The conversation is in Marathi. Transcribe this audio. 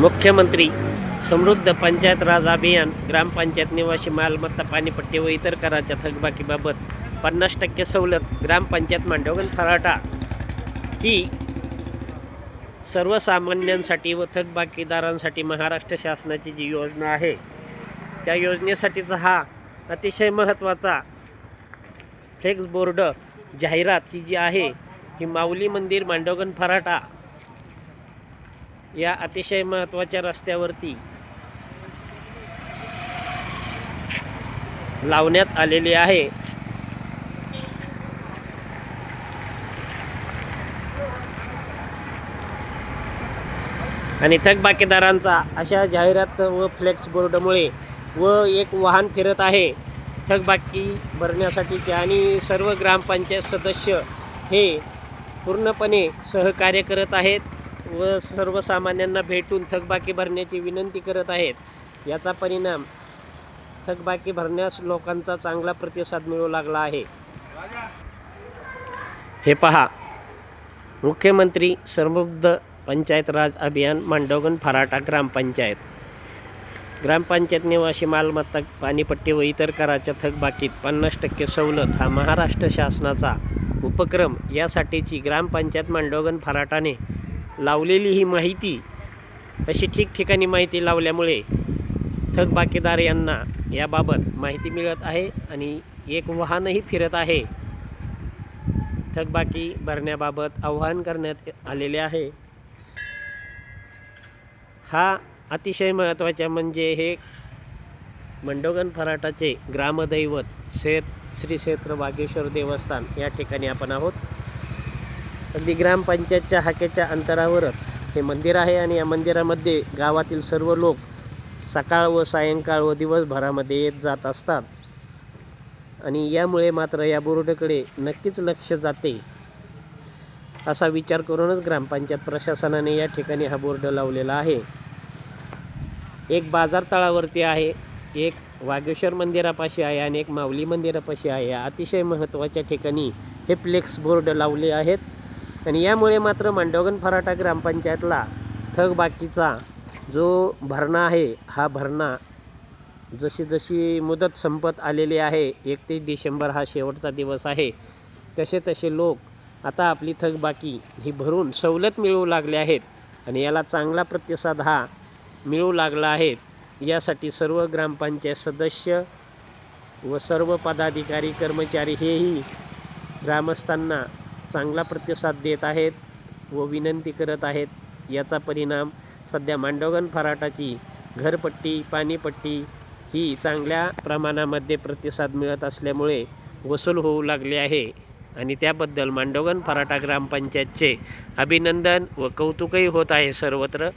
मुख्यमंत्री समृद्ध पंचायत राज अभियान ग्रामपंचायत निवासी मालमत्ता पाणीपट्टी व इतर कराच्या थकबाकीबाबत पन्नास टक्के सवलत ग्रामपंचायत मांडवगण फराटा. ही सर्वसामान्यांसाठी व थकबाकीदारांसाठी महाराष्ट्र शासनाची जी योजना आहे त्या योजनेसाठीचा हा अतिशय महत्त्वाचा फ्लेक्स बोर्ड जाहिरात ही जी आहे ही माऊली मंदिर मांडवगण फराटा या अतिशय महत्त्वाच्या रस्त्यावरती लावण्यात आलेली आहे. आणि थकबाकीदारांचा अशा जाहिरात व फ्लेक्स बोर्डमुळे व एक वाहन फिरत आहे. थकबाकी भरण्यासाठीचे आणि सर्व ग्रामपंचायत सदस्य हे पूर्णपणे सहकार्य करत आहेत व सर्वसामान्यांना भेटून थकबाकी भरण्याची विनंती करत आहेत. याचा परिणाम थकबाकी भरण्यास लोकांचा चांगला प्रतिसाद मिळू लागला आहे. हे पहा. मुख्यमंत्री समृद्ध पंचायत राज अभियान मांडवगण फराटा ग्रामपंचायत ग्रामपंचायत निवासी मालमत्ता पाणीपट्टी व इतर कराच्या थकबाकीत पन्नास टक्के सवलत हा महाराष्ट्र शासनाचा उपक्रम यासाठीची ग्रामपंचायत मांडवगण फराटाने लावलेली ही माहिती अशी ठिकठिकाणी माहिती लावल्यामुळे थकबाकीदार यांना याबाबत माहिती मिळत आहे आणि एक वाहनही फिरत आहे. थकबाकी भरण्याबाबत आवाहन करण्यात आलेले आहे. हा अतिशय महत्त्वाचा म्हणजे हे मंडोगण फराटाचे ग्रामदैवत शेत श्री क्षेत्र वागेश्वर देवस्थान या ठिकाणी आपण आहोत. अगदी ग्रामपंचायतच्या हाकेच्या अंतरावरच हे मंदिर आहे आणि या मंदिरामध्ये गावातील सर्व लोक सकाळ व सायंकाळ व दिवसभरामध्ये येत जात असतात. आणि यामुळे मात्र या बोर्डकडे नक्कीच लक्ष जाते. असा विचार करूनच ग्रामपंचायत प्रशासनाने या ठिकाणी हा बोर्ड लावलेला आहे. एक बाजार तळावरती आहे. एक वागेश्वर मंदिरापाशी आहे आणि एक माऊली मंदिरापाशी आहे. या अतिशय महत्त्वाच्या ठिकाणी हे फ्लेक्स बोर्ड लावले आहेत. आणि यामुळे मात्र मांडवगण फराटा ग्रामपंचायतला थकबाकीचा जो भरणा आहे हा भरणा जशी जशी मुदत संपत आलेली आहे एकतीस डिसेंबर हा शेवटचा दिवस आहे तसे तसे लोक आता आपली थकबाकी ही भरून सवलत मिळवू लागले आहेत. आणि याला चांगला प्रतिसाद हा मिळू लागला आहे. यासाठी सर्व ग्रामपंचायत सदस्य व सर्व पदाधिकारी कर्मचारी हेही ग्रामस्थांना चांगला प्रतिसाद देत आहेत व विनंती करत आहेत. याचा परिणाम सध्या मांडवगण फराटाची घरपट्टी पाणीपट्टी ही चांगल्या प्रमाणामध्ये प्रतिसाद मिळत असल्यामुळे वसूल होऊ लागले आहे आणि त्याबद्दल मांडवगण फराटा ग्रामपंचायतचे अभिनंदन व कौतुकही होत आहे सर्वत्र.